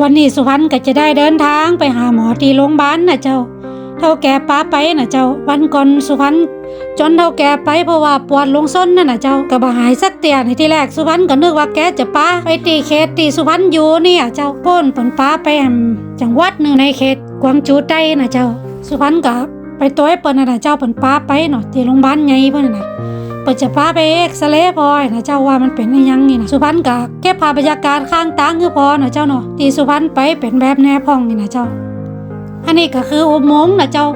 วันนี้สุพรรณก็จะได้เดินทางไปหาหมอที่โรงพยาบาลนะเจ้า เท่าแก่ป้าไปนะเจ้า วันก่อนสุพรรณจนเท่าแก่ไปเพราะว่าปวดลงส้นนั่นนะเจ้าก็บ่หายสักเตียในที่แรกสุพรรณก็นึกว่าแกจะป้าไปตีเขตตีสุพรรณอยู่เนี่ยเจ้าพ่นผลป้าไปแห่งจังหวัดหนึ่งในเขตกวางจูใต้นะเจ้า สุพรรณก็ไปตัวให้เปิ้นน่ะเจ้าเปิ้นป้าไปเนาะที่โรงพยาบาลใหญ่เพิ่นน่ะ ปิดจะพาไปเอ็กซเรย์พอยนะเจ้าว่ามันเป็นยังนี่นะสุพรรณกะเก็บภาพบรรยากาศข้างตังคือพอนะเจ้าเนาะที่สุพรรณไปเป็นแบบแนวพองนี่นะเจ้า อันนี้ก็คืออุโมงค์นะเจ้า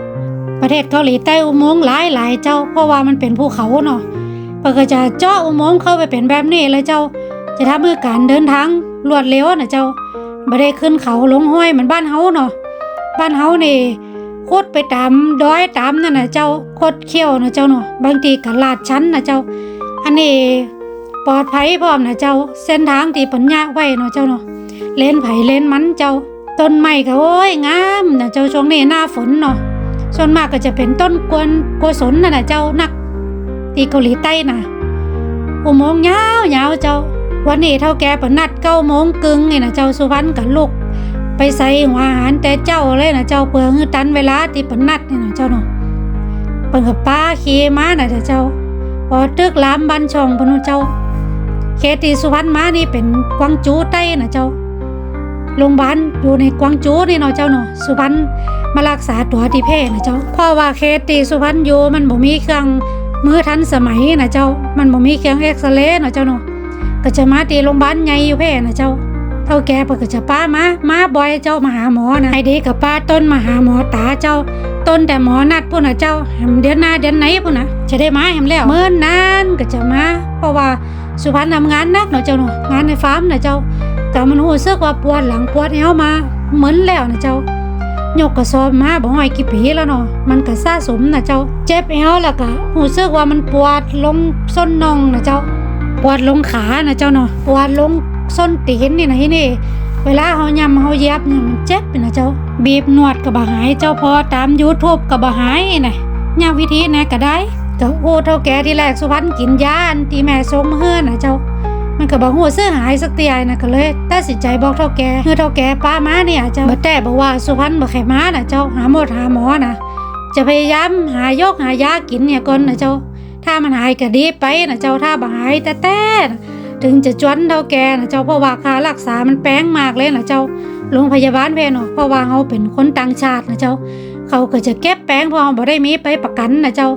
ประเทศเกาหลีใต้อุโมงค์หลายหลายๆเจ้า เพราะว่ามันเป็นภูเขาเนาะเปิดก็จะเจาะอุโมงค์เข้าไปเป็นแบบนี้เลยเจ้า จะทำให้การเดินทางรวดเร็วนะเจ้าไม่ได้ขึ้นเขาลงห้วยเหมือนบ้านเฮาเนาะบ้านเฮานี่ คดไปตามดอยตามนั่นนะเจ้าโคดเขี้ยวนะเจ้าเนาะบางทีก็ลาดชั้นนะเจ้า อันนี้ปลอดภัยพร้อมนะเจ้า เส้นทางที่ปัญญาไว้เนาะเจ้าเนาะเลนไผ่เลนมันเจ้า ต้นไม้ก็โอ้ยงามนะเจ้าช่วงนี้หน้าฝนเนาะส่วนมากก็จะเป็นต้นกวนกวสนน่ะนะเจ้านักที่เกาหลีใต้น่ะอุโมงค์ยาวยาวเจ้า วันนี้เท่าแกปนัดเก้าโมงกึ่งนี่นะเจ้าสุวรรณกับลูก ไปใส่หัวอาหารแต่เจ้าเลยนะเจ้าเปลืองคือตันเวลาที่ปนัดนี่นะเจ้าเนาะเปิงกับป้าขี่ม้านะเจ้าพอตึกลามบันช่องพนุเจ้าเขตที่สุพรรณมานี่เป็นกวางจูใต้นะเจ้าโรงพยาบาลอยู่ในกวางจูนี่เนาะเจ้าเนาะสุพรรณมารักษาตัวที่เพนะเจ้าเพราะว่าเขตีสุพรรณอยู่มันบ่มีเครื่องมือทันสมัยนะเจ้า มันบ่มีเครื่องเอ็กซเรย์นะเจ้าเนาะก็จะมาที่โรงพยาบาลใหญ่อยู่เพนะเจ้า ท่าแกเปิดจะป้ามามาบ่อยเจ้ามาหาหมอนะไอเดีกับป้าต้นมาหาหมอตาเจ้า ต้นแต่หมอนัดพุ่นนะเจ้าแหมเดือนหน้าเดือนไหนพุ่นนะจะได้มาแหมแล้วเมื่อนนานก็จะมาเพราะว่าสุพรรณทำงานนักเนาะเจ้าเนาะงานในฟาร์มนะเจ้า แต่มันรู้สึกว่าปวดหลังปวดเอวมาเหมือนแล้วนะเจ้ายกกระสอบมาบ่ห้อยกี่ปีแล้วเนาะมันก็สะสมนะเจ้า เจ็บเอวแล้วก็รู้สึกว่ามันปวดลงส้นน่องนะเจ้า ปวดลงขานะเจ้าเนาะปวดลง ส้นตีนนี่นะที่นี่ เวลาเฮายำเฮาเย็บเนี่ยมันเจ็บนะเจ้า บีบนวดก็บ่หายเจ้าพอตาม YouTube ก็บ่หายนะยาวิธีไหนก็ได้ก็โอ้เท่าแก่ที่แรกสุพรรณกินยาอันที่แม่ส่งมาเฮือนะเจ้า มันก็บ่ฮู้ซื้อหายสักเตียนะก็เลยตัดสินใจบอกเท่าแก่คือเท่าแก่ป้ามาเนี่ยเจ้าบ่แต่บอกว่าสุพรรณบ่แค่มานะเจ้าหาหมดหาหมอนะจะพยายามหายกหายากินเนี่ยก่อนนะเจ้า ถ้ามันหายก็ดีไปนะเจ้าถ้าบ่หายแต่แต่ ถึงจะจวนเท่าแกนะเจ้าเพราะว่าค่ารักษามันแพงมากเลยนะเจ้าโรงพยาบาลแพงเนาะเพราะว่าเฮาเป็นคนต่างชาตินะเจ้า เขาก็จะเก็บแป้งพอบ่ได้มีไปประกันนะเจ้า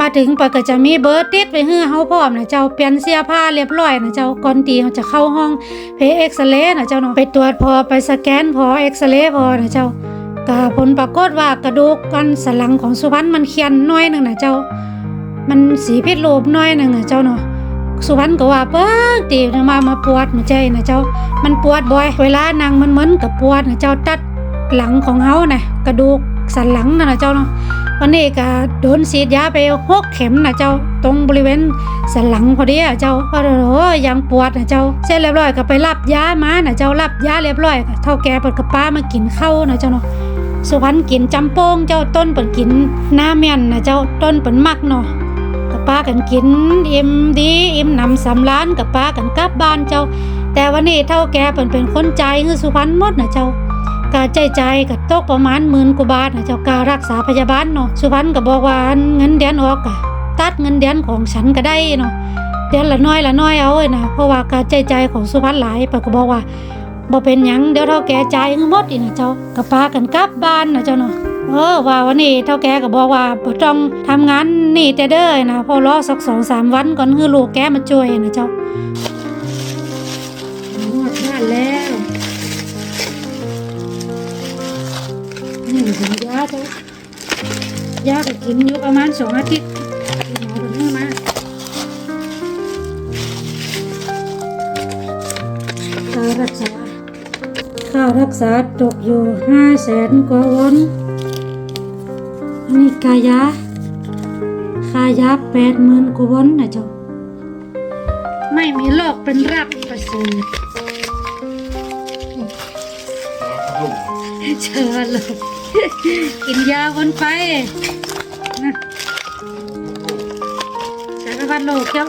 มาถึงปก็จะมีเบอร์ติดไว้ให้เฮาพร้อมนะเจ้าเปลี่ยนเสื้อผ้าเรียบร้อยนะเจ้าก่อนที่เฮาจะเข้าห้องเพเอ็กซเรย์นะเจ้าเนาะไปตรวจพอไปสแกนพอเอ็กซเรย์พอนะเจ้าก็ผลปรากฏว่ากระดูกกันสันหลังของสุพรรณมันเคียนน้อยหนึ่งนะเจ้า มันสีพิษรูปน้อยหนึ่งอะเจ้าเนาะ สุพรรณก็ว่าเปิ้งตีนมามาปวดหัวใจนะเจ้า มันปวดบ่อย เวลานั่งมันเหมือนกับปวดนะเจ้าตัดหลังของเฮานะกระดูกสันหลังนะเจ้าเนาะวันนี้ก็โดนฉีดยาไปหกเข็มนะเจ้า ตรงบริเวณสันหลังพอดีอะเจ้าโอ้โหยังปวดนะเจ้า เสร็จเรียบร้อยก็ไปรับยามานะเจ้ารับยาเรียบร้อยก็เท่าแก่เปิดกระป้ามากินข้าวนะเจ้าเนาะสุพรรณกินจำโป้งเจ้าต้นเปิ่นกินหน้าแม่นนะเจ้าต้นเปิ่นมักเนาะ ป้ากันกินอิ่มดีอิ่มนำสำล้านกับป้ากันกลับบ้านเจ้า แต่วันนี้เท่าแกเปิ่นเป็นคนใจายเงินสุพรรณหมดนะเจ้าการใจใจกับตกประมาณหมื่นกว่าบาทนะเจ้าการรักษาพยาบาลเนาะสุพรรณก็บอกว่าเงินเดือนออกกะตัดเงินเดือนของฉันก็ได้เนาะเดือนละน้อยละน้อยเอาเอ้ยนะเพราะว่าการใจใจของสุพรรณหลายเปิ่นก็บอกว่าบ่เป็นหยังเดี๋ยวเท่าแก่จ่ายทั้งหมดอีกนะเจ้าก็พากันกลับบ้านนะเจ้าเนาะ เออว่าวันนี้เท่าแกก็บอกว่าบ่ต้องทำงานนี่แต่เด้อนะพอรอสักสองสามวันก่อนคือลูกแกมาช่วยนะเจ้าหมดบ้านแล้วนี่ถึงยาเจ้ายาก็กินอยู่ประมาณสองอาทิตย์หมอเป็นให้มาค่ารักษาค่ารักษาตกอยู่ห้าแสนกว่าวอน นี่กายาค่ายาแปดหมื่นกวอนนะเจ้า ไม่มีโลกเป็นรับประเสริฐเชิญเลยกินยาวนไปนะสารพัดโลกเจ้า